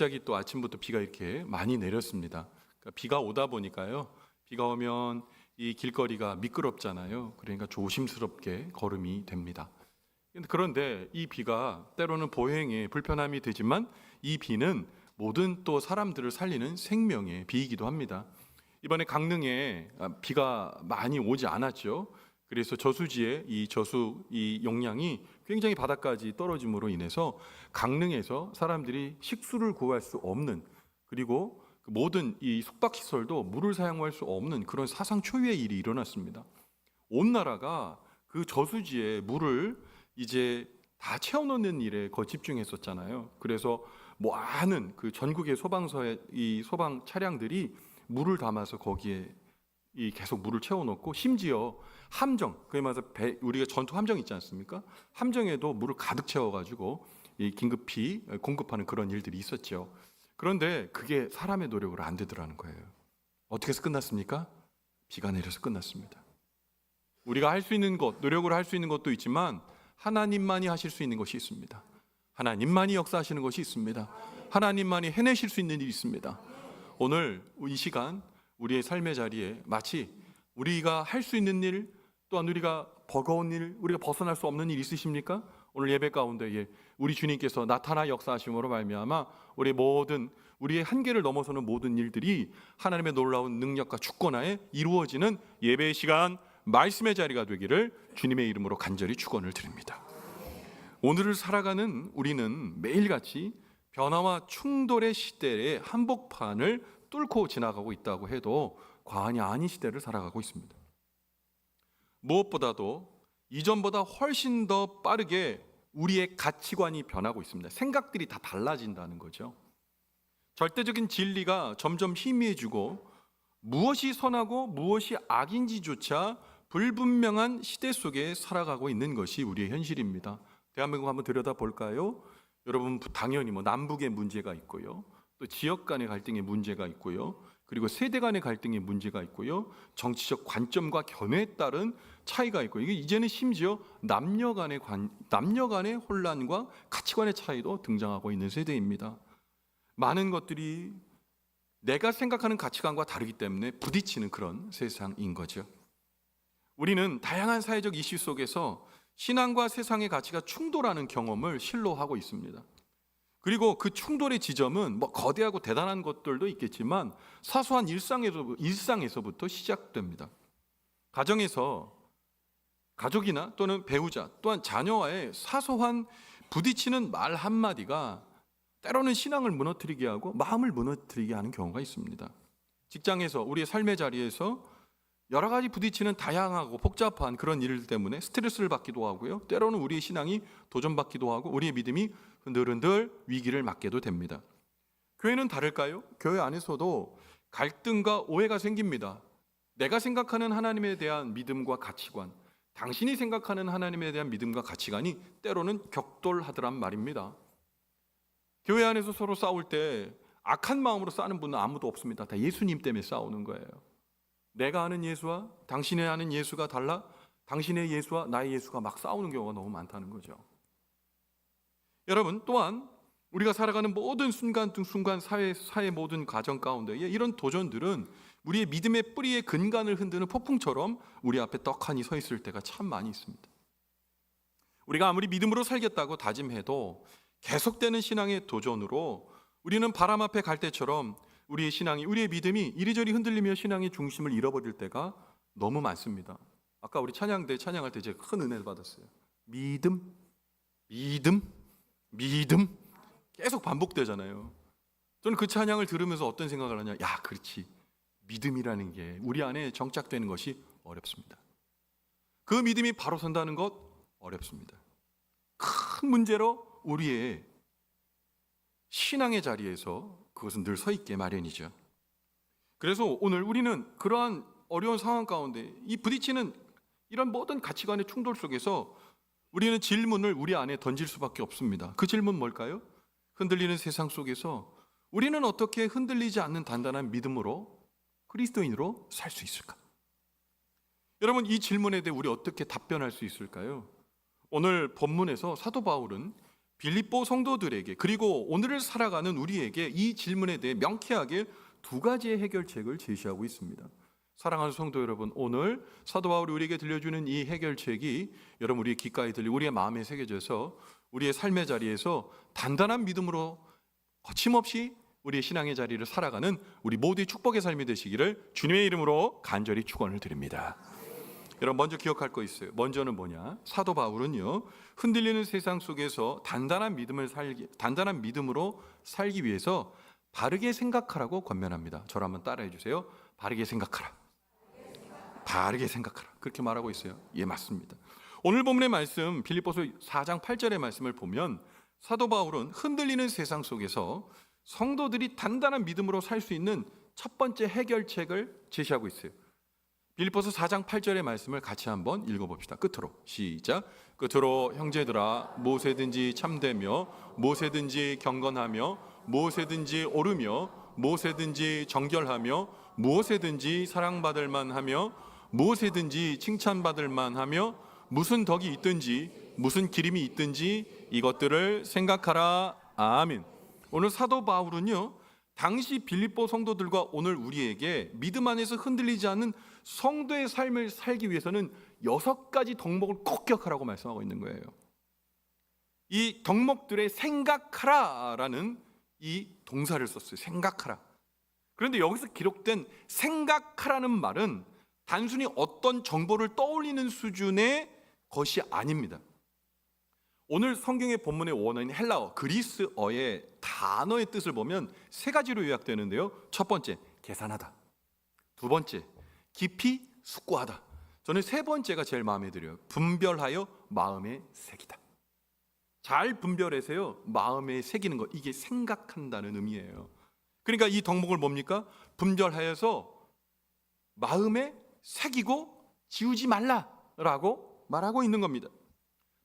갑자기 또 아침부터 비가 이렇게 많이 내렸습니다. 그러니까 비가 오다 보니까요. 비가 오면 이 길거리가 미끄럽잖아요. 그러니까 조심스럽게 걸음이 됩니다. 그런데 이 비가 때로는 보행에 불편함이 되지만 이 비는 모든 또 사람들을 살리는 생명의 비이기도 합니다. 이번에 강릉에 아, 비가 많이 오지 않았죠. 그래서 저수지에 이 저수 이 용량이 굉장히 바닥까지 떨어짐으로 인해서 강릉에서 사람들이 식수를 구할 수 없는 그리고 그 모든 이 숙박 시설도 물을 사용할 수 없는 그런 사상 초유의 일이 일어났습니다. 온 나라가 그 저수지에 물을 이제 다 채워넣는 일에 거 집중했었잖아요. 그래서 많은 그 전국의 소방서의 이 소방 차량들이 물을 담아서 거기에 이 계속 물을 채워넣고 심지어 함정, 그에 배 우리가 전투 함정 있지 않습니까? 함정에도 물을 가득 채워가지고 이 긴급히 공급하는 그런 일들이 있었죠. 그런데 그게 사람의 노력으로 안 되더라는 거예요. 어떻게 해서 끝났습니까? 비가 내려서 끝났습니다. 우리가 할 수 있는 것, 노력으로 할 수 있는 것도 있지만 하나님만이 하실 수 있는 것이 있습니다. 하나님만이 역사하시는 것이 있습니다. 하나님만이 해내실 수 있는 일이 있습니다. 오늘 이 시간 우리의 삶의 자리에 마치 우리가 할 수 있는 일 또한 우리가 버거운 일, 우리가 벗어날 수 없는 일 있으십니까? 오늘 예배 가운데에 우리 주님께서 나타나 역사하심으로 말미암아 우리 모든 우리의 한계를 넘어서는 모든 일들이 하나님의 놀라운 능력과 주권하에 이루어지는 예배의 시간 말씀의 자리가 되기를 주님의 이름으로 간절히 축원을 드립니다. 오늘을 살아가는 우리는 매일같이 변화와 충돌의 시대의 한복판을 뚫고 지나가고 있다고 해도 과언이 아닌 시대를 살아가고 있습니다. 무엇보다도 이전보다 훨씬 더 빠르게 우리의 가치관이 변하고 있습니다. 생각들이 다 달라진다는 거죠. 절대적인 진리가 점점 희미해지고 무엇이 선하고 무엇이 악인지조차 불분명한 시대 속에 살아가고 있는 것이 우리의 현실입니다. 대한민국 한번 들여다 볼까요? 여러분 당연히 뭐 남북의 문제가 있고요. 또 지역 간의 갈등의 문제가 있고요. 그리고 세대 간의 갈등의 문제가 있고요. 정치적 관점과 견해에 따른 차이가 있고 이게 이제는 심지어 남녀 간의 관 남녀 간의 혼란과 가치관의 차이도 등장하고 있는 세대입니다. 많은 것들이 내가 생각하는 가치관과 다르기 때문에 부딪히는 그런 세상인 거죠. 우리는 다양한 사회적 이슈 속에서 신앙과 세상의 가치가 충돌하는 경험을 실로 하고 있습니다. 그리고 그 충돌의 지점은 뭐 거대하고 대단한 것들도 있겠지만 사소한 일상에서 일상에서부터 시작됩니다. 가정에서 가족이나 또는 배우자 또한 자녀와의 사소한 부딪히는 말 한마디가 때로는 신앙을 무너뜨리게 하고 마음을 무너뜨리게 하는 경우가 있습니다. 직장에서 우리의 삶의 자리에서 여러 가지 부딪히는 다양하고 복잡한 그런 일 때문에 스트레스를 받기도 하고요. 때로는 우리의 신앙이 도전받기도 하고 우리의 믿음이 흔들흔들 위기를 맞게도 됩니다. 교회는 다를까요? 교회 안에서도 갈등과 오해가 생깁니다. 내가 생각하는 하나님에 대한 믿음과 가치관, 당신이 생각하는 하나님에 대한 믿음과 가치관이 때로는 격돌하더란 말입니다. 교회 안에서 서로 싸울 때 악한 마음으로 싸는 분은 아무도 없습니다. 다 예수님 때문에 싸우는 거예요. 내가 아는 예수와 당신의 아는 예수가 달라 당신의 예수와 나의 예수가 막 싸우는 경우가 너무 많다는 거죠. 여러분 또한 우리가 살아가는 모든 순간 중 순간 사회 사회 모든 과정 가운데에 이런 도전들은 우리의 믿음의 뿌리의 근간을 흔드는 폭풍처럼 우리 앞에 떡하니 서 있을 때가 참 많이 있습니다. 우리가 아무리 믿음으로 살겠다고 다짐해도 계속되는 신앙의 도전으로 우리는 바람 앞에 갈 때처럼 우리의 신앙이 우리의 믿음이 이리저리 흔들리며 신앙의 중심을 잃어버릴 때가 너무 많습니다. 아까 우리 찬양대 찬양할 때 제가 큰 은혜를 받았어요. 믿음, 믿음, 믿음 계속 반복되잖아요. 저는 그 찬양을 들으면서 어떤 생각을 하냐? 야, 그렇지. 믿음이라는 게 우리 안에 정착되는 것이 어렵습니다. 그 믿음이 바로 선다는 것 어렵습니다. 큰 문제로 우리의 신앙의 자리에서 그것은 늘 서 있게 마련이죠. 그래서 오늘 우리는 그러한 어려운 상황 가운데 이 부딪히는 이런 모든 가치관의 충돌 속에서 우리는 질문을 우리 안에 던질 수밖에 없습니다. 그 질문 뭘까요? 흔들리는 세상 속에서 우리는 어떻게 흔들리지 않는 단단한 믿음으로 그리스도인으로 살 수 있을까? 여러분 이 질문에 대해 우리 어떻게 답변할 수 있을까요? 오늘 본문에서 사도 바울은 빌립보 성도들에게 그리고 오늘을 살아가는 우리에게 이 질문에 대해 명쾌하게 두 가지의 해결책을 제시하고 있습니다. 사랑하는 성도 여러분, 오늘 사도 바울이 우리에게 들려주는 이 해결책이 여러분 우리의 귓가에 들리 우리의 마음에 새겨져서 우리의 삶의 자리에서 단단한 믿음으로 거침없이 우리의 신앙의 자리를 살아가는 우리 모두의 축복의 삶이 되시기를 주님의 이름으로 간절히 축원을 드립니다. 여러분 먼저 기억할 거 있어요. 먼저는 뭐냐? 사도 바울은요 흔들리는 세상 속에서 단단한 믿음을 살기 단단한 믿음으로 살기 위해서 바르게 생각하라고 권면합니다. 저를 한번 따라해 주세요. 바르게 생각하라. 바르게 생각하라. 그렇게 말하고 있어요. 예, 맞습니다. 오늘 본문의 말씀 빌립보서 4장 8절의 말씀을 보면 사도 바울은 흔들리는 세상 속에서 성도들이 단단한 믿음으로 살 수 있는 첫 번째 해결책을 제시하고 있어요. 빌립보서 4장 8절의 말씀을 같이 한번 읽어 봅시다. 끝으로. 시작. 끝으로 형제들아 무엇에든지 참되며 무엇에든지 경건하며 무엇에든지 오르며 무엇에든지 정결하며 무엇에든지 사랑받을 만하며 무엇에든지 칭찬받을 만하며 무슨 덕이 있든지 무슨 기림이 있든지 이것들을 생각하라. 아멘. 오늘 사도 바울은요. 당시 빌립보 성도들과 오늘 우리에게 믿음 안에서 흔들리지 않는 성도의 삶을 살기 위해서는 여섯 가지 덕목을 꼭 기억하라고 말씀하고 있는 거예요. 이 덕목들의 생각하라라는 이 동사를 썼어요. 생각하라. 그런데 여기서 기록된 생각하라는 말은 단순히 어떤 정보를 떠올리는 수준의 것이 아닙니다. 오늘 성경의 본문의 원어인 헬라어, 그리스어의 단어의 뜻을 보면 세 가지로 요약되는데요. 첫 번째, 계산하다. 두 번째, 깊이 숙고하다. 저는 세 번째가 제일 마음에 들어요. 분별하여 마음에 새기다. 잘 분별해서요. 마음에 새기는 것 이게 생각한다는 의미예요. 그러니까 이 덕목을 뭡니까? 분별하여서 마음에 새기고 지우지 말라라고 말하고 있는 겁니다.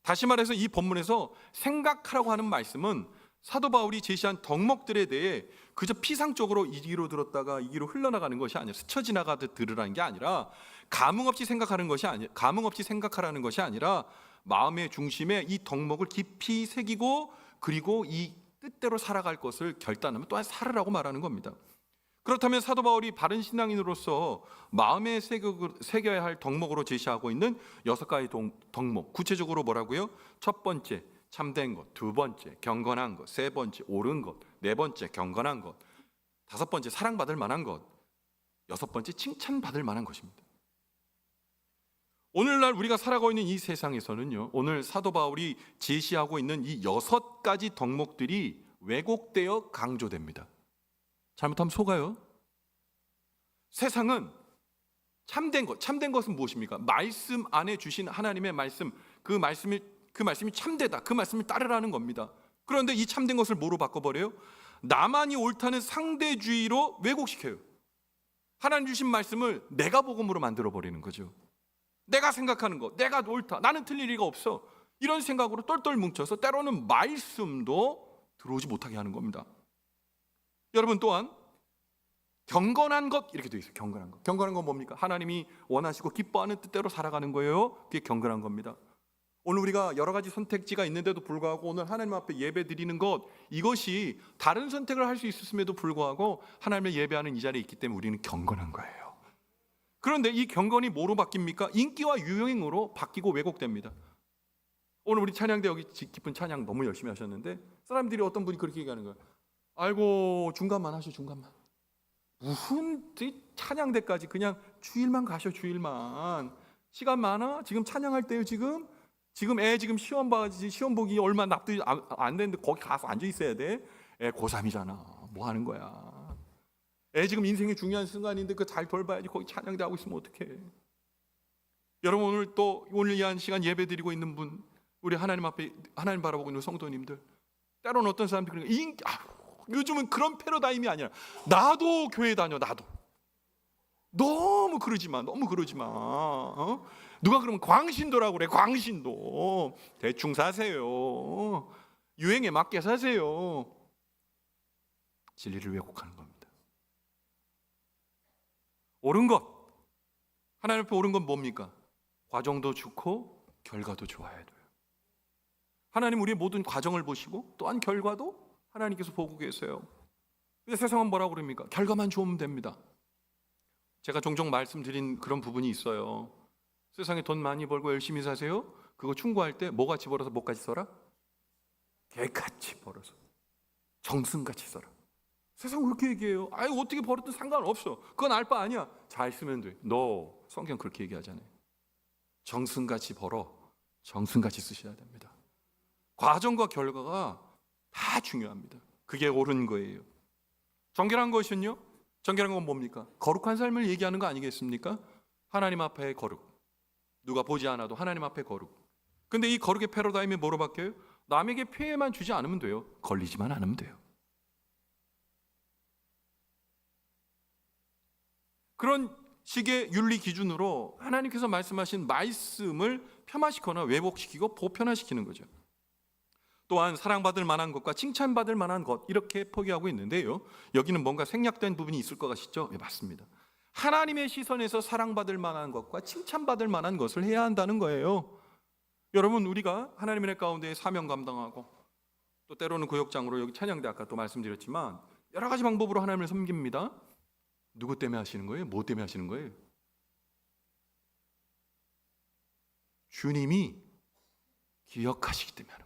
다시 말해서 이 본문에서 생각하라고 하는 말씀은 사도 바울이 제시한 덕목들에 대해 그저 피상적으로 이기로 들었다가 이기로 흘러나가는 것이 아니라 스쳐 지나가듯 들으라는 게 아니라 감흥 없이 생각하는 것이 아니 감흥 없이 생각하라는 것이 아니라 마음의 중심에 이 덕목을 깊이 새기고 그리고 이 뜻대로 살아갈 것을 결단하면 또한 살으라고 말하는 겁니다. 그렇다면 사도 바울이 바른 신앙인으로서 마음에 새겨- 새겨야 할 덕목으로 제시하고 있는 여섯 가지 동- 덕목 구체적으로 뭐라고요? 첫 번째 참된 것, 두 번째 경건한 것, 세 번째 옳은 것, 네 번째 경건한 것, 다섯 번째 사랑받을 만한 것, 여섯 번째 칭찬받을 만한 것입니다. 오늘날 우리가 살아가고 있는 이 세상에서는요. 오늘 사도 바울이 제시하고 있는 이 여섯 가지 덕목들이 왜곡되어 강조됩니다. 잘못하면 속아요. 세상은 참된 것, 참된 것은 무엇입니까? 말씀 안에 주신 하나님의 말씀, 그 말씀이 그 말씀이 참되다, 그 말씀을 따르라는 겁니다. 그런데 이 참된 것을 뭐로 바꿔버려요? 나만이 옳다는 상대주의로 왜곡시켜요. 하나님 주신 말씀을 내가 복음으로 만들어 버리는 거죠. 내가 생각하는 것, 내가 옳다, 나는 틀릴 리가 없어. 이런 생각으로 똘똘 뭉쳐서 때로는 말씀도 들어오지 못하게 하는 겁니다. 여러분 또한 경건한 것 이렇게 되어 있어요. 경건한 것. 경건한 건 뭡니까? 하나님이 원하시고 기뻐하는 뜻대로 살아가는 거예요. 그게 경건한 겁니다. 오늘 우리가 여러 가지 선택지가 있는데도 불구하고 오늘 하나님 앞에 예배 드리는 것 이것이 다른 선택을 할 수 있었음에도 불구하고 하나님을 예배하는 이 자리에 있기 때문에 우리는 경건한 거예요. 그런데 이 경건이 뭐로 바뀝니까? 인기와 유행으로 바뀌고 왜곡됩니다. 오늘 우리 찬양대 여기 깊은 찬양 너무 열심히 하셨는데 사람들이 어떤 분이 그렇게 얘기하는 거예요. 아이고 중간만 하셔 중간만. 무슨 이 찬양대까지 그냥 주일만 가셔 주일만. 시간 많아? 지금 찬양할 때요 지금? 지금 애 지금 시험 봐지 시험 보기 얼마 납득이 안, 안 되는데 거기 가서 앉아 있어야 돼. 애 고3이잖아. 뭐 하는 거야? 애 지금 인생의 중요한 순간인데 그 잘 돌봐야지 거기 찬양대 하고 있으면 어떡해. 여러분 오늘 또 오늘 이 한 시간 예배 드리고 있는 분 우리 하나님 앞에 하나님 바라보고 있는 성도님들 때로는 어떤 사람들이 그러니까 인, 아, 요즘은 그런 패러다임이 아니라 나도 교회 다녀 나도. 너무 그러지 마 너무 그러지 마. 어? 누가 그러면 광신도라고 그래 광신도. 대충 사세요. 유행에 맞게 사세요. 진리를 왜곡하는 겁니다. 옳은 것. 하나님 앞에 옳은 건 뭡니까? 과정도 좋고 결과도 좋아야 돼요. 하나님 우리의 모든 과정을 보시고 또한 결과도 하나님께서 보고 계세요. 근데 세상은 뭐라고 그럽니까? 결과만 좋으면 됩니다. 제가 종종 말씀드린 그런 부분이 있어요. 세상에 돈 많이 벌고 열심히 사세요. 그거 충고할 때 뭐같이 벌어서 뭐같이 써라? 개같이 벌어서 정승같이 써라. 세상 그렇게 얘기해요. 아유 어떻게 벌었든 상관없어. 그건 알 바 아니야. 잘 쓰면 돼. 너 성경 그렇게 얘기하잖아요. 정승같이 벌어 정승같이 쓰셔야 됩니다. 과정과 결과가 다 중요합니다. 그게 옳은 거예요. 정결한 것은요? 정결한 건 뭡니까? 거룩한 삶을 얘기하는 거 아니겠습니까? 하나님 앞에 거룩. 누가 보지 않아도 하나님 앞에 거룩. 근데 이 거룩의 패러다임이 뭐로 바뀌어요? 남에게 피해만 주지 않으면 돼요. 걸리지만 않으면 돼요. 그런 식의 윤리 기준으로 하나님께서 말씀하신 말씀을 폄하시거나 왜곡시키고 보편화시키는 거죠. 또한 사랑받을 만한 것과 칭찬받을 만한 것 이렇게 포기하고 있는데요. 여기는 뭔가 생략된 부분이 있을 것 같시죠? 네, 맞습니다. 하나님의 시선에서 사랑받을 만한 것과 칭찬받을 만한 것을 해야 한다는 거예요. 여러분 우리가 하나님의 가운데 사명 감당하고 또 때로는 구역장으로 여기 찬양대 아까 또 말씀드렸지만 여러 가지 방법으로 하나님을 섬깁니다. 누구 때문에 하시는 거예요? 뭐 때문에 하시는 거예요? 주님이 기억하시기 때문에.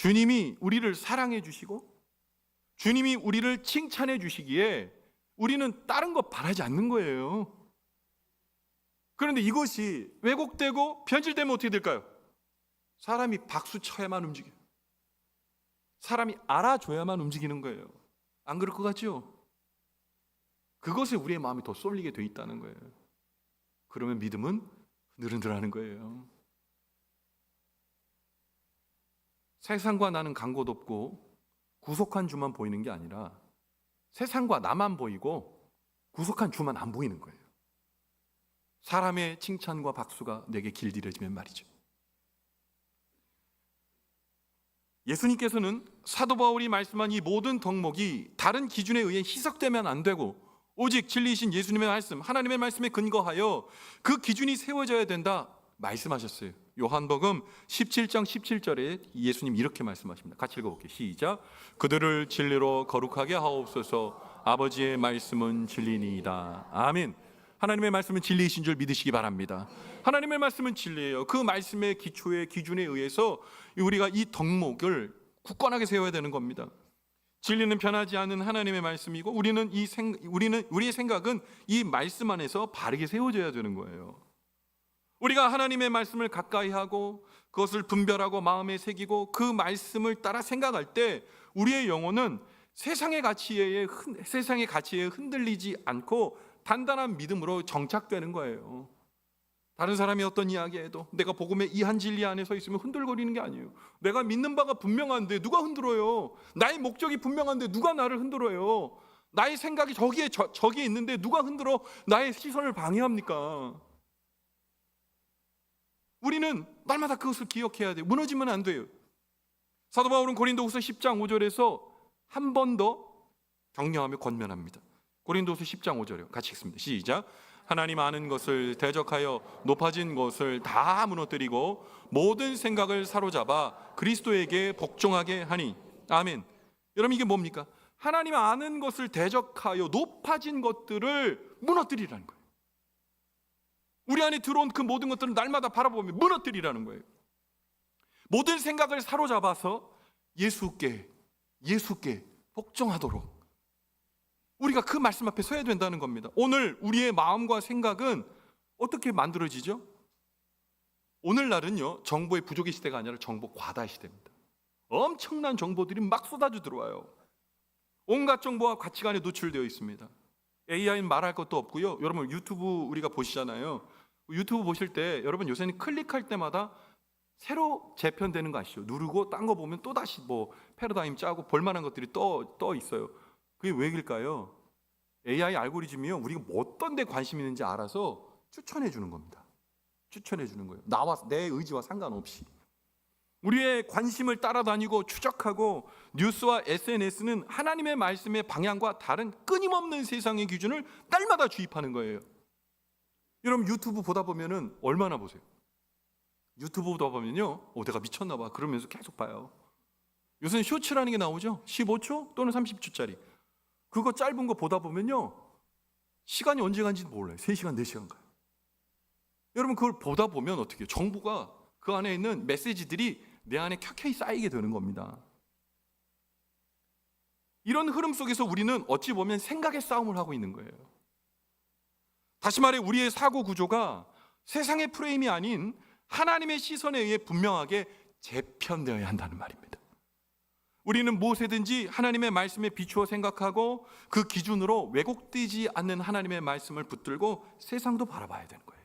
주님이 우리를 사랑해 주시고 주님이 우리를 칭찬해 주시기에 우리는 다른 거 바라지 않는 거예요. 그런데 이것이 왜곡되고 변질되면 어떻게 될까요? 사람이 박수 쳐야만 움직여요. 사람이 알아줘야만 움직이는 거예요. 안 그럴 것 같죠? 그것에 우리의 마음이 더 쏠리게 돼 있다는 거예요. 그러면 믿음은 느른느하는 거예요. 세상과 나는 간곳 없고 구속한 주만 보이는 게 아니라 세상과 나만 보이고 구속한 주만 안 보이는 거예요. 사람의 칭찬과 박수가 내게 길들여지면 말이죠. 예수님께서는 사도 바울이 말씀한 이 모든 덕목이 다른 기준에 의해 희석되면 안 되고 오직 진리이신 예수님의 말씀, 하나님의 말씀에 근거하여 그 기준이 세워져야 된다 말씀하셨어요. 요한복음 17장 17절에 예수님 이렇게 말씀하십니다. 같이 읽어볼게요. 시작. 그들을 진리로 거룩하게 하옵소서. 아버지의 말씀은 진리니이다. 아멘. 하나님의 말씀은 진리이신 줄 믿으시기 바랍니다. 하나님의 말씀은 진리예요. 그 말씀의 기초의 기준에 의해서 우리가 이 덕목을 굳건하게 세워야 되는 겁니다. 진리는 변하지 않는 하나님의 말씀이고 우리는 이 생, 우리는 우리의 생각은 이 말씀 안에서 바르게 세워져야 되는 거예요. 우리가 하나님의 말씀을 가까이 하고 그것을 분별하고 마음에 새기고 그 말씀을 따라 생각할 때 우리의 영혼은 세상의 가치에 흔- 세상의 가치에 흔들리지 않고 단단한 믿음으로 정착되는 거예요. 다른 사람이 어떤 이야기해도 내가 복음의 이 한 진리 안에 서 있으면 흔들거리는 게 아니에요. 내가 믿는 바가 분명한데 누가 흔들어요? 나의 목적이 분명한데 누가 나를 흔들어요? 나의 생각이 저기에 저, 저기에 있는데 누가 흔들어 나의 시선을 방해합니까? 우리는 날마다 그것을 기억해야 돼요. 무너지면 안 돼요. 사도 바울은 고린도후서 10장 5절에서 한 번 더 격려하며 권면합니다. 고린도후서 10장 5절이요. 같이 읽습니다. 시작. 하나님 아는 것을 대적하여 높아진 것을 다 무너뜨리고 모든 생각을 사로잡아 그리스도에게 복종하게 하니 아멘. 여러분 이게 뭡니까? 하나님 아는 것을 대적하여 높아진 것들을 무너뜨리라는 거예요. 우리 안에 들어온 그 모든 것들을 날마다 바라보며 무너뜨리라는 거예요. 모든 생각을 사로잡아서 예수께 예수께 복종하도록 우리가 그 말씀 앞에 서야 된다는 겁니다. 오늘 우리의 마음과 생각은 어떻게 만들어지죠? 오늘날은요 정보의 부족의 시대가 아니라 정보 과다 시대입니다. 엄청난 정보들이 막 쏟아져 들어와요. 온갖 정보와 가치관에 노출되어 있습니다. AI는 말할 것도 없고요. 여러분 유튜브 우리가 보시잖아요. 유튜브 보실 때 여러분 요새는 클릭할 때마다 새로 재편되는 거 아시죠? 누르고 딴 거 보면 또 다시 뭐 패러다임 짜고 볼만한 것들이 떠, 떠 있어요. 그게 왜일까요? AI 알고리즘이요. 우리가 뭐 어떤 데 관심 있는지 알아서 추천해 주는 겁니다. 추천해 주는 거예요. 나와 내 의지와 상관없이. 우리의 관심을 따라다니고 추적하고 뉴스와 SNS는 하나님의 말씀의 방향과 다른 끊임없는 세상의 기준을 날마다 주입하는 거예요. 여러분 유튜브 보다 보면은 얼마나 보세요. 유튜브 보다 보면요. 어, 내가 미쳤나 봐. 그러면서 계속 봐요. 요새는 쇼츠라는 게 나오죠. 15초 또는 30초짜리. 그거 짧은 거 보다 보면요. 시간이 언제 간지도 몰라요. 3시간, 4시간 가요. 여러분 그걸 보다 보면 어떻게 해요? 정보가 그 안에 있는 메시지들이 내 안에 켜켜이 쌓이게 되는 겁니다. 이런 흐름 속에서 우리는 어찌 보면 생각의 싸움을 하고 있는 거예요. 다시 말해 우리의 사고 구조가 세상의 프레임이 아닌 하나님의 시선에 의해 분명하게 재편되어야 한다는 말입니다. 우리는 무엇이든지 하나님의 말씀에 비추어 생각하고 그 기준으로 왜곡되지 않는 하나님의 말씀을 붙들고 세상도 바라봐야 되는 거예요.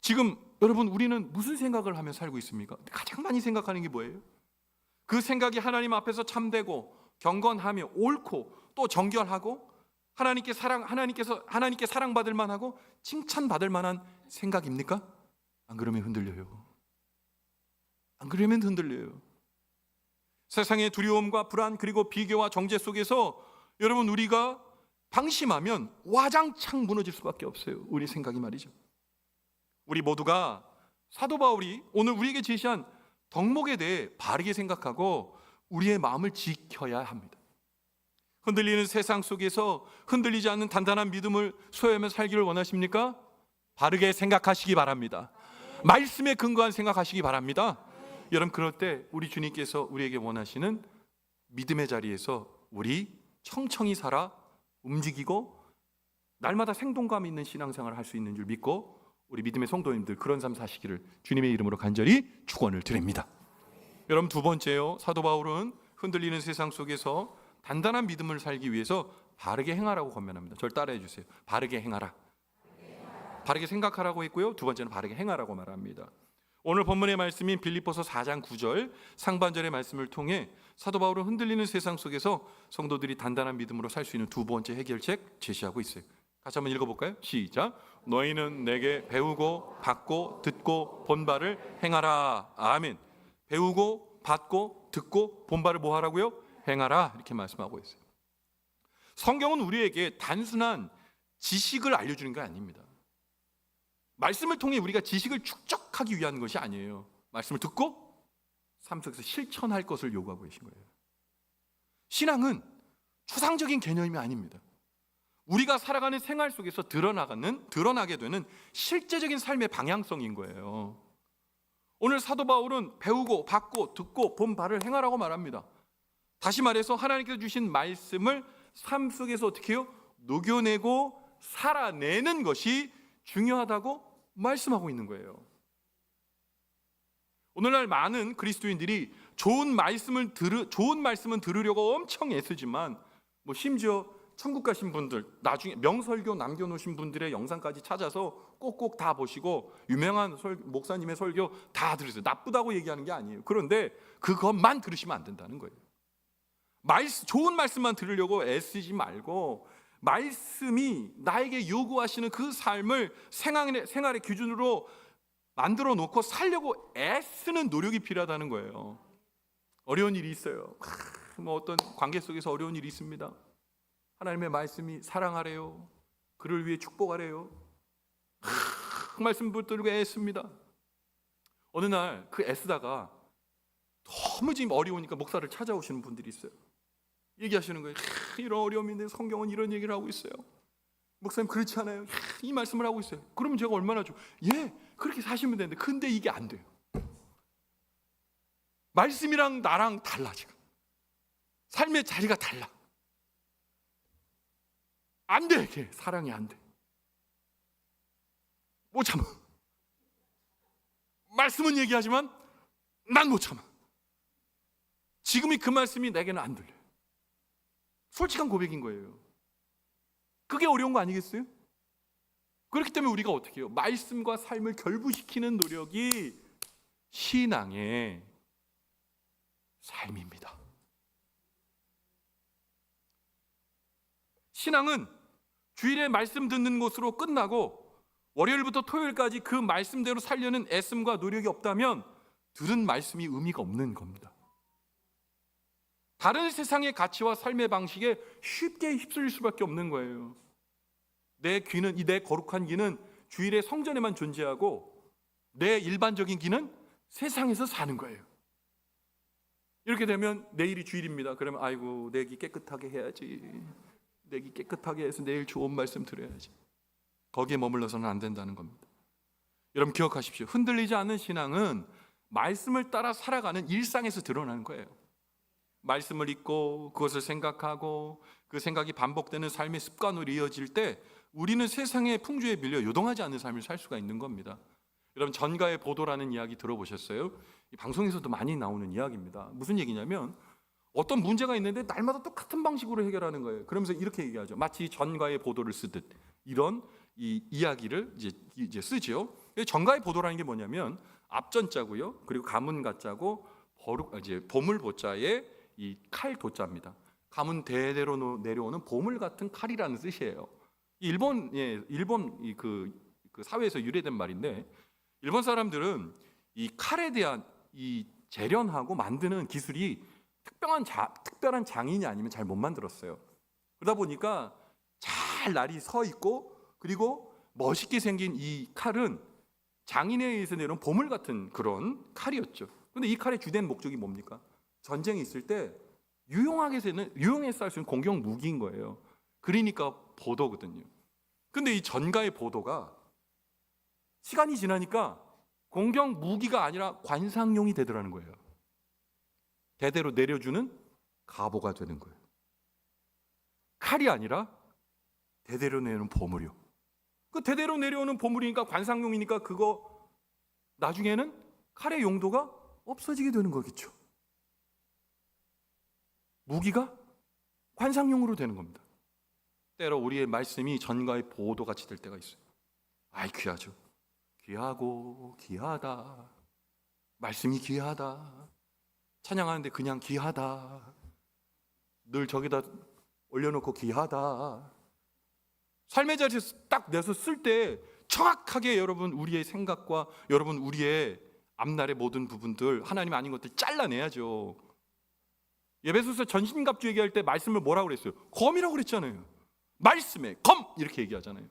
지금 여러분 우리는 무슨 생각을 하며 살고 있습니까? 가장 많이 생각하는 게 뭐예요? 그 생각이 하나님 앞에서 참되고 경건하며 옳고 또 정결하고 하나님께 사랑 하나님께서 하나님께 사랑받을 만하고 칭찬받을 만한 생각입니까? 안 그러면 흔들려요. 안 그러면 흔들려요. 세상의 두려움과 불안 그리고 비교와 정죄 속에서 여러분 우리가 방심하면 와장창 무너질 수밖에 없어요. 우리 생각이 말이죠. 우리 모두가 사도 바울이 오늘 우리에게 제시한 덕목에 대해 바르게 생각하고 우리의 마음을 지켜야 합니다. 흔들리는 세상 속에서 흔들리지 않는 단단한 믿음을 소유하며 살기를 원하십니까? 바르게 생각하시기 바랍니다. 말씀에 근거한 생각하시기 바랍니다. 여러분 그럴 때 우리 주님께서 우리에게 원하시는 믿음의 자리에서 우리 청청히 살아 움직이고 날마다 생동감 있는 신앙생활을 할 수 있는 줄 믿고 우리 믿음의 성도님들 그런 삶 사시기를 주님의 이름으로 간절히 축원을 드립니다. 여러분 두 번째요. 사도 바울은 흔들리는 세상 속에서 단단한 믿음을 살기 위해서 바르게 행하라고 권면합니다. 저를 따라해 주세요. 바르게 행하라. 바르게 생각하라고 했고요. 두 번째는 바르게 행하라고 말합니다. 오늘 본문의 말씀인 빌립보서 4장 9절 상반절의 말씀을 통해 사도 바울은 흔들리는 세상 속에서 성도들이 단단한 믿음으로 살 수 있는 두 번째 해결책 제시하고 있어요. 같이 한번 읽어볼까요? 시작. 너희는 내게 배우고 받고 듣고 본 바를 행하라. 아멘. 배우고 받고 듣고 본 바를 뭐 하라고요? 행하라. 이렇게 말씀하고 있어요. 성경은 우리에게 단순한 지식을 알려주는 게 아닙니다. 말씀을 통해 우리가 지식을 축적하기 위한 것이 아니에요. 말씀을 듣고 삶 속에서 실천할 것을 요구하고 계신 거예요. 신앙은 추상적인 개념이 아닙니다. 우리가 살아가는 생활 속에서 드러나가는 드러나게 되는 실제적인 삶의 방향성인 거예요. 오늘 사도 바울은 배우고 받고 듣고 본 바를 행하라고 말합니다. 다시 말해서 하나님께서 주신 말씀을 삶 속에서 어떻게 해요? 녹여내고 살아내는 것이 중요하다고 말씀하고 있는 거예요. 오늘날 많은 그리스도인들이 좋은 말씀을 들으 좋은 말씀은 들으려고 엄청 애쓰지만 뭐 심지어 천국 가신 분들 나중에 명설교 남겨 놓으신 분들의 영상까지 찾아서 꼭꼭 다 보시고 유명한 설, 목사님의 설교 다 들으세요. 나쁘다고 얘기하는 게 아니에요. 그런데 그것만 들으시면 안 된다는 거예요. 말씀, 좋은 말씀만 들으려고 애쓰지 말고 말씀이 나에게 요구하시는 그 삶을 생활의, 생활의 기준으로 만들어 놓고 살려고 애쓰는 노력이 필요하다는 거예요. 어려운 일이 있어요. 하, 뭐 어떤 관계 속에서 어려운 일이 있습니다. 하나님의 말씀이 사랑하래요. 그를 위해 축복하래요. 하, 그 말씀 붙들고 애씁니다. 어느 날 그 애쓰다가 너무 지금 어려우니까 목사를 찾아오시는 분들이 있어요. 얘기하시는 거예요. 이런 어려움인데 성경은 이런 얘기를 하고 있어요. 목사님 그렇지 않아요. 이 말씀을 하고 있어요. 그러면 제가 얼마나 좀 예, 그렇게 사시면 되는데 근데 이게 안 돼요. 말씀이랑 나랑 달라 지금. 삶의 자리가 달라. 안 돼, 이게 사랑이 안 돼. 못 참아. 말씀은 얘기하지만 난 못 참아. 지금이 그 말씀이 내게는 안 들려. 솔직한 고백인 거예요. 그게 어려운 거 아니겠어요? 그렇기 때문에 우리가 어떻게 해요? 말씀과 삶을 결부시키는 노력이 신앙의 삶입니다. 신앙은 주일에 말씀 듣는 것으로 끝나고 월요일부터 토요일까지 그 말씀대로 살려는 애씀과 노력이 없다면 들은 말씀이 의미가 없는 겁니다. 다른 세상의 가치와 삶의 방식에 쉽게 휩쓸릴 수밖에 없는 거예요. 내 귀는 이 내 거룩한 귀는 주일의 성전에만 존재하고 내 일반적인 길은 세상에서 사는 거예요. 이렇게 되면 내일이 주일입니다. 그러면 아이고 내기 깨끗하게 해야지. 내기 깨끗하게 해서 내일 좋은 말씀 드려야지. 거기에 머물러서는 안 된다는 겁니다. 여러분 기억하십시오. 흔들리지 않는 신앙은 말씀을 따라 살아가는 일상에서 드러나는 거예요. 말씀을 읽고 그것을 생각하고 그 생각이 반복되는 삶의 습관으로 이어질 때 우리는 세상의 풍조에 밀려 요동하지 않는 삶을 살 수가 있는 겁니다. 여러분 전가의 보도라는 이야기 들어보셨어요? 이 방송에서도 많이 나오는 이야기입니다. 무슨 얘기냐면 어떤 문제가 있는데 날마다 똑같은 방식으로 해결하는 거예요. 그러면서 이렇게 얘기하죠. 마치 전가의 보도를 쓰듯 이런 이 이야기를 이제 이제 쓰지요. 전가의 보도라는 게 뭐냐면 앞전자고요. 그리고 가문 이제 보물 보자에 이 칼 도자입니다. 가문 대대로 노- 내려오는 보물 같은 칼이라는 뜻이에요. 이 일본 예 일본 이그 그 사회에서 유래된 말인데 일본 사람들은 이 칼에 대한 이 재련하고 만드는 기술이 특별한 자, 특별한 장인이 아니면 잘 못 만들었어요. 그러다 보니까 잘 날이 서 있고 그리고 멋있게 생긴 이 칼은 장인에 의해서 내려온 보물 같은 그런 칼이었죠. 근데 이 칼의 주된 목적이 뭡니까? 전쟁이 있을 때 유용하게 쓰는 유용해서 할수 있는 공격 무기인 거예요. 그러니까 보도거든요. 근데 이 전가의 보도가 시간이 지나니까 공격 무기가 아니라 관상용이 되더라는 거예요. 대대로 내려주는 가보가 되는 거예요. 칼이 아니라 대대로 내려오는 보물이요. 그 대대로 내려오는 보물이니까 관상용이니까 그거 나중에는 칼의 용도가 없어지게 되는 거겠죠. 무기가 관상용으로 되는 겁니다. 때로 우리의 말씀이 전가의 보도 같이 될 때가 있어요. 아이 귀하죠. 귀하고 귀하다. 말씀이 귀하다. 찬양하는데 그냥 귀하다. 늘 저기다 올려놓고 귀하다. 삶의 자리에서 딱 내서 쓸 때 정확하게 여러분 우리의 생각과 여러분 우리의 앞날의 모든 부분들 하나님 아닌 것들 잘라내야죠. 예배소서 전신갑주 얘기할 때 말씀을 뭐라고 그랬어요? 검이라고 그랬잖아요. 말씀에 검 이렇게 얘기하잖아요.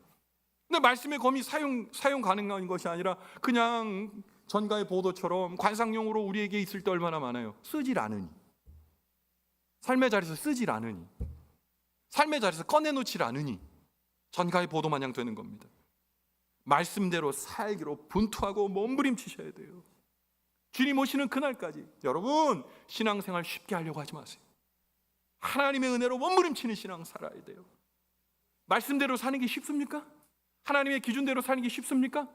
근데 말씀의 검이 사용 사용 가능한 것이 아니라 그냥 전가의 보도처럼 관상용으로 우리에게 있을 때 얼마나 많아요. 쓰질 않으니. 삶의 자리에서 쓰질 않으니. 삶의 자리에서 꺼내놓질 않으니. 전가의 보도 마냥 되는 겁니다. 말씀대로 살기로 분투하고 몸부림치셔야 돼요. 주님 오시는 그날까지 여러분 신앙생활 쉽게 하려고 하지 마세요. 하나님의 은혜로 몸부림치는 신앙 살아야 돼요. 말씀대로 사는 게 쉽습니까? 하나님의 기준대로 사는 게 쉽습니까?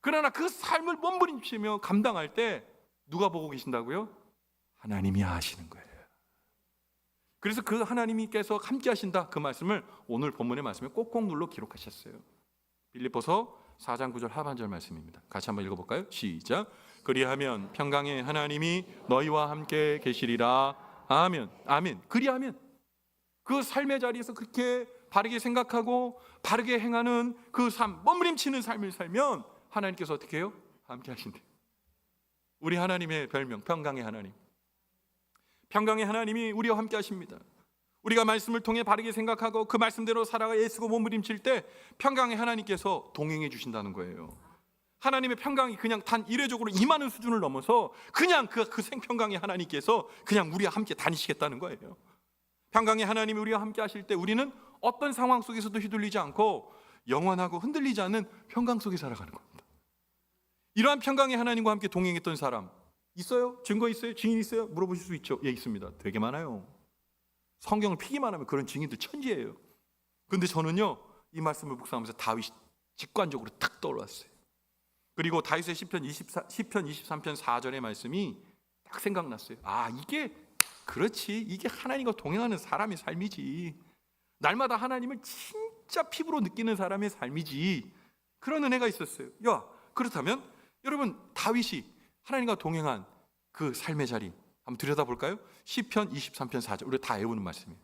그러나 그 삶을 몸부림치며 감당할 때 누가 보고 계신다고요? 하나님이 하시는 거예요. 그래서 그 하나님께서 함께 하신다 그 말씀을 오늘 본문의 말씀에 꼭꼭 눌러 기록하셨어요. 빌립보서 4장 9절 하반절 말씀입니다. 같이 한번 읽어 볼까요? 시작. 그리하면 평강의 하나님이 너희와 함께 계시리라. 아멘. 아멘. 그리하면 그 삶의 자리에서 그렇게 바르게 생각하고 바르게 행하는 그 삶, 몸부림치는 삶을 살면 하나님께서 어떻게 해요? 함께 하신대. 우리 하나님의 별명 평강의 하나님. 평강의 하나님이 우리와 함께 하십니다. 우리가 말씀을 통해 바르게 생각하고 그 말씀대로 살아가 애쓰고 몸부림칠 때 평강의 하나님께서 동행해 주신다는 거예요. 하나님의 평강이 그냥 단 이례적으로 임하는 수준을 넘어서 그냥 그, 그 생평강의 하나님께서 그냥 우리와 함께 다니시겠다는 거예요. 평강의 하나님이 우리와 함께 하실 때 우리는 어떤 상황 속에서도 휘둘리지 않고 영원하고 흔들리지 않는 평강 속에 살아가는 겁니다. 이러한 평강의 하나님과 함께 동행했던 사람 있어요? 증거 있어요? 증인 있어요? 물어보실 수 있죠. 예, 있습니다. 되게 많아요. 성경을 피기만 하면 그런 증인들 천지예요. 근데 저는요 이 말씀을 묵상하면서 다윗이 직관적으로 탁 떠올랐어요. 그리고 다윗의 시편 24 시편 23편 4절의 말씀이 딱 생각났어요. 아 이게 그렇지 이게 하나님과 동행하는 사람의 삶이지. 날마다 하나님을 진짜 피부로 느끼는 사람의 삶이지. 그런 은혜가 있었어요. 야 그렇다면 여러분 다윗이 하나님과 동행한 그 삶의 자리 한번 들여다볼까요? 시편 23편 4절 우리 다 외우는 말씀이에요.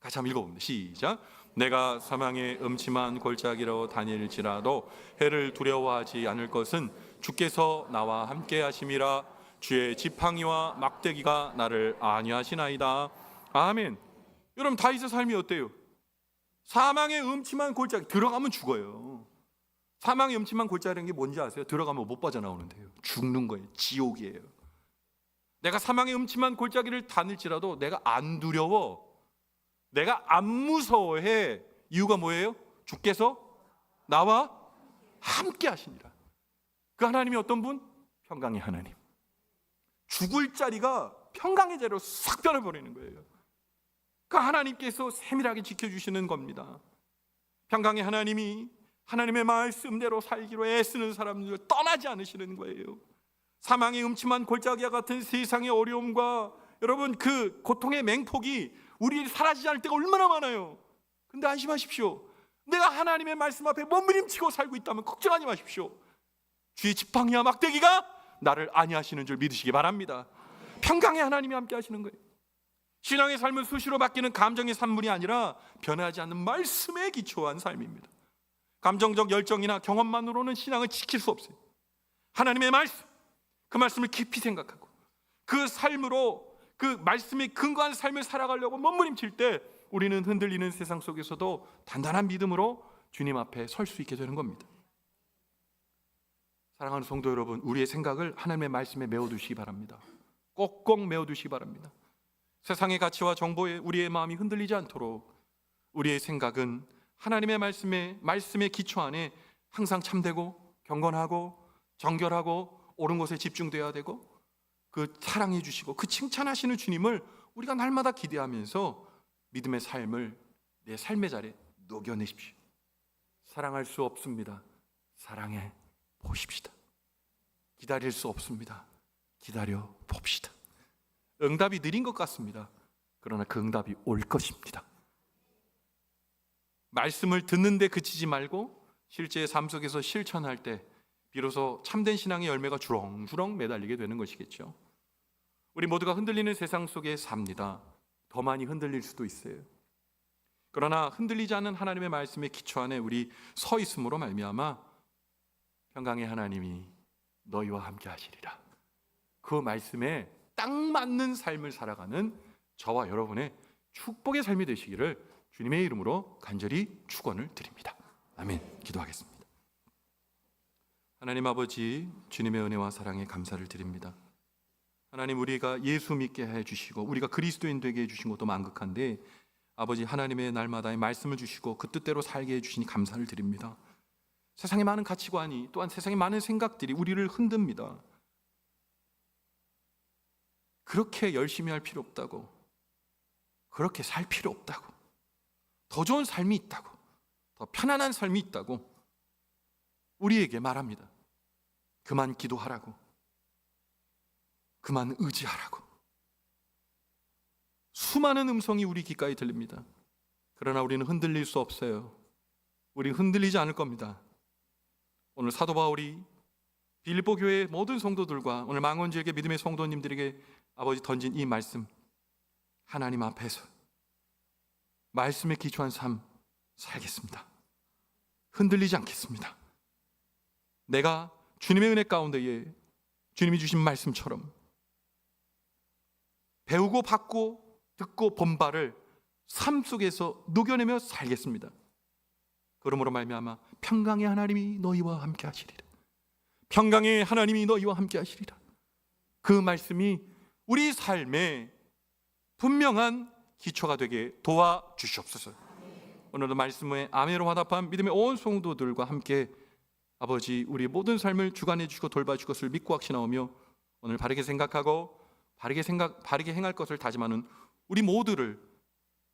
같이 한번 읽어봅니다. 시작. 내가 사망의 음침한 골짜기로 다닐지라도 해를 두려워하지 않을 것은 주께서 나와 함께 하심이라 주의 지팡이와 막대기가 나를 안위하시나이다. 아멘. 여러분 다윗의 삶이 어때요? 사망의 음침한 골짜기 들어가면 죽어요. 사망의 음침한 골짜기라는 게 뭔지 아세요? 들어가면 못 빠져나오는데요. 죽는 거예요. 지옥이에요. 내가 사망의 음침한 골짜기를 다닐지라도 내가 안 두려워. 내가 안 무서워해. 이유가 뭐예요? 주께서 나와 함께 하시니라. 그 하나님이 어떤 분? 평강의 하나님. 죽을 자리가 평강의 자리로 싹 변해버리는 거예요. 그 하나님께서 세밀하게 지켜주시는 겁니다. 평강의 하나님이 하나님의 말씀대로 살기로 애쓰는 사람들을 떠나지 않으시는 거예요. 사망의 음침한 골짜기와 같은 세상의 어려움과 여러분 그 고통의 맹폭이 우리 사라지지 않을 때가 얼마나 많아요. 근데 안심하십시오. 내가 하나님의 말씀 앞에 몸부림치고 살고 있다면 걱정하지 마십시오. 주의 지팡이와 막대기가 나를 안위하시는 줄 믿으시기 바랍니다. 평강의 하나님이 함께 하시는 거예요. 신앙의 삶은 수시로 바뀌는 감정의 산물이 아니라 변하지 않는 말씀에 기초한 삶입니다. 감정적 열정이나 경험만으로는 신앙을 지킬 수 없어요. 하나님의 말씀, 그 말씀을 깊이 생각하고 그 삶으로 그 말씀에 근거한 삶을 살아가려고 몸부림칠 때 우리는 흔들리는 세상 속에서도 단단한 믿음으로 주님 앞에 설 수 있게 되는 겁니다. 사랑하는 성도 여러분, 우리의 생각을 하나님의 말씀에 메워두시기 바랍니다. 꼭꼭 메워두시기 바랍니다. 세상의 가치와 정보에 우리의 마음이 흔들리지 않도록 우리의 생각은 하나님의 말씀에 말씀의 기초 안에 항상 참되고 경건하고 정결하고 옳은 곳에 집중되어야 되고 그 사랑해 주시고 그 칭찬하시는 주님을 우리가 날마다 기대하면서 믿음의 삶을 내 삶의 자리에 녹여내십시오. 사랑할 수 없습니다. 사랑해 보십시다. 기다릴 수 없습니다. 기다려 봅시다. 응답이 느린 것 같습니다. 그러나 그 응답이 올 것입니다. 말씀을 듣는데 그치지 말고 실제 삶 속에서 실천할 때 비로소 참된 신앙의 열매가 주렁주렁 매달리게 되는 것이겠죠. 우리 모두가 흔들리는 세상 속에 삽니다. 더 많이 흔들릴 수도 있어요. 그러나 흔들리지 않는 하나님의 말씀의 기초 안에 우리 서 있음으로 말미암아 평강의 하나님이 너희와 함께 하시리라. 그 말씀에 딱 맞는 삶을 살아가는 저와 여러분의 축복의 삶이 되시기를 주님의 이름으로 간절히 축원을 드립니다. 아멘. 기도하겠습니다. 하나님 아버지 주님의 은혜와 사랑에 감사를 드립니다. 하나님 우리가 예수 믿게 해 주시고 우리가 그리스도인 되게 해 주신 것도 만극한데 아버지 하나님의 날마다의 말씀을 주시고 그 뜻대로 살게 해 주시니 감사를 드립니다. 세상의 많은 가치관이 또한 세상의 많은 생각들이 우리를 흔듭니다. 그렇게 열심히 할 필요 없다고. 그렇게 살 필요 없다고. 더 좋은 삶이 있다고. 더 편안한 삶이 있다고. 우리에게 말합니다. 그만 기도하라고. 그만 의지하라고. 수많은 음성이 우리 귓가에 들립니다. 그러나 우리는 흔들릴 수 없어요. 우리 흔들리지 않을 겁니다. 오늘 사도 바울이 빌보 교회 모든 성도들과 오늘 망원 지역의 믿음의 성도님들에게 아버지 던진 이 말씀 하나님 앞에서 말씀에 기초한 삶 살겠습니다. 흔들리지 않겠습니다. 내가 주님의 은혜 가운데에 주님이 주신 말씀처럼 배우고 받고 듣고 본 바를 삶 속에서 녹여내며 살겠습니다. 그러므로 말미암아 평강의 하나님이 너희와 함께 하시리라. 평강의 하나님이 너희와 함께 하시리라. 그 말씀이 우리 삶에 분명한 기초가 되게 도와 주시옵소서. 오늘도 말씀에 아멘으로 화답한 믿음의 온 성도들과 함께 아버지 우리 모든 삶을 주관해 주시고 돌봐 주실 것을 믿고 확신하오며 오늘 바르게 생각하고 바르게 생각 바르게 행할 것을 다짐하는 우리 모두를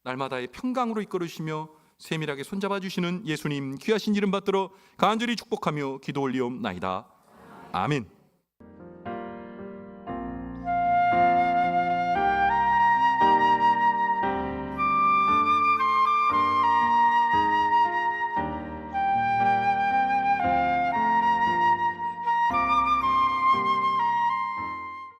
날마다의 평강으로 이끌어 주시며 세밀하게 손잡아 주시는 예수님 귀하신 이름 받들어 간절히 축복하며 기도 올리옵나이다. 아멘.